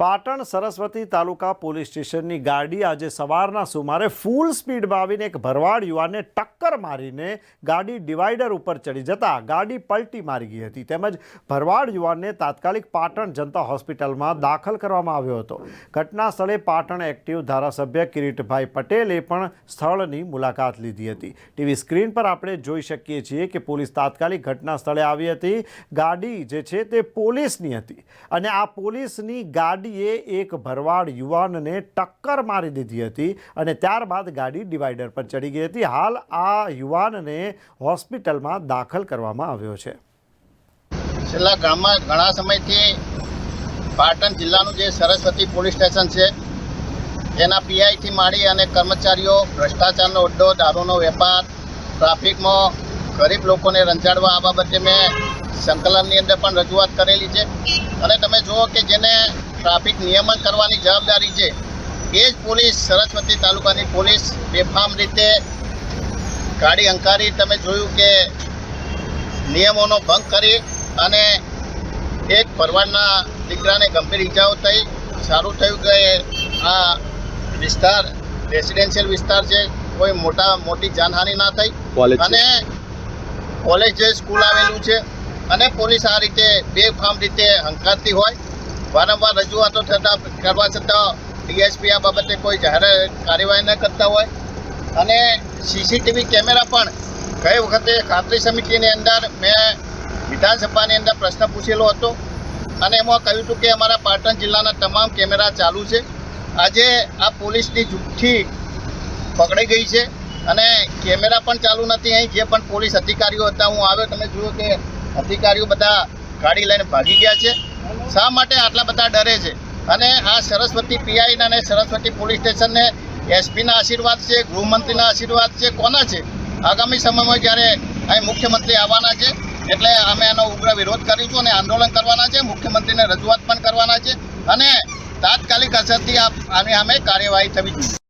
પાટણ સરસ્વતી તાલુકા police સ્ટેશનની ગાડી આજે સવારના સુમારે ફૂલ સ્પીડમાં આવીને એક ભરવાડ યુવાનને ટક્કર મારીને ગાડી ડિવાઈડર ઉપર ચડી જતા ગાડી પલટી મારી ગઈ હતી. તેમજ ભરવાડ યુવાનને તાત્કાલિક પાટણ જનતા હોસ્પિટલમાં દાખલ કરવામાં આવ્યો હતો. ઘટના સ્થળે પાટણ એક્ટિવ ધારાસભ્ય કિરીટભાઈ પટેલે પણ સ્થળની મુલાકાત લીધી હતી. ટીવી સ્ક્રીન પર આપણે જોઈ શકીએ છીએ કે પોલીસ તાત્કાલિક ઘટના સ્થળે આવી હતી. ગાડી જે છે તે પોલીસની હતી અને આ પોલીસની ગાડીએ એક ભરવાડ યુવાનને ટક્કર મારી દીધી હતી અને ત્યારબાદ ગાડી ડિવાઈડર પર ચડી ગઈ હતી. હાલ આ યુવાનને હોસ્પિટલમાં દાખલ કરવામાં આવ્યો છે. છેલ્લા ગામમાં ઘણા સમયથી પાટણ જિલ્લાનું જે સરસ્વતી પોલીસ સ્ટેશન છે એના પીઆઈથી માંડી અને કર્મચારીઓ, ભ્રષ્ટાચારનો અડ્ડો દારૂનો વેપાર, ટ્રાફિકમાં ગરીબ લોકોને રંજાડવા, આ બાબતે મેં સંકલનની અંદર પણ રજૂઆત કરેલી છે. અને તમે જુઓ કે જેને ટ્રાફિક નિયમન કરવાની જવાબદારી છે. એ જ પોલીસ સરસ્વતી તાલુકાની પોલીસ બેફામ રીતે ગાડી અંકારી તમે જોયું કે નિયમોનો ભંગ કરી અને એક ભરવાડના દીકરાને ગંભીર ઈજાઓ થઈ. સારું થયું કે આ વિસ્તાર રેસિડેન્શિયલ વિસ્તાર છે કોઈ મોટા મોટી જાનહાનિ ના થઈ. અને કોલેજ જે સ્કૂલ આવેલું છે અને પોલીસ આ રીતે બેફામ રીતે હંકારતી હોય. વારંવાર રજૂઆતો થતા, કરવા છતાં ડીએસપી આ બાબતે કોઈ જાહેર કાર્યવાહી ન કરતા હોય. અને સીસીટીવી કેમેરા પણ ગઈ વખતે ખાતરી સમિતિની અંદર મેં વિધાનસભાની અંદર પ્રશ્ન પૂછેલો હતો. અને એમાં કહ્યું હતું કે અમારા પાટણ જિલ્લાના તમામ કેમેરા ચાલુ છે. આજે આ પોલીસની જુઠ્ઠી પકડાઈ ગઈ છે. અને કેમેરા પણ ચાલુ નથી. અહીં જે પણ પોલીસ અધિકારીઓ હતા, હું આવ્યો તમે જુઓ કે અધિકારીઓ બધા ગાડી લઈને ભાગી ગયા છે. શા માટે આટલા બધા ડરે છે? અને આ સરસ્વતી પીઆઈના અને સરસ્વતી પોલીસ સ્ટેશનને એસપીના આશીર્વાદ છે, ગૃહમંત્રીના આશીર્વાદ છે, કોના છે? આગામી સમયમાં જ્યારે અહીં મુખ્યમંત્રી આવવાના છે, એટલે અમે એનો ઉગ્ર વિરોધ કરીશું અને આંદોલન કરવાના છે, મુખ્યમંત્રીને રજૂઆત પણ કરવાના છે અને તાત્કાલિક અસરથી આની સામે કાર્યવાહી થવી જોઈએ.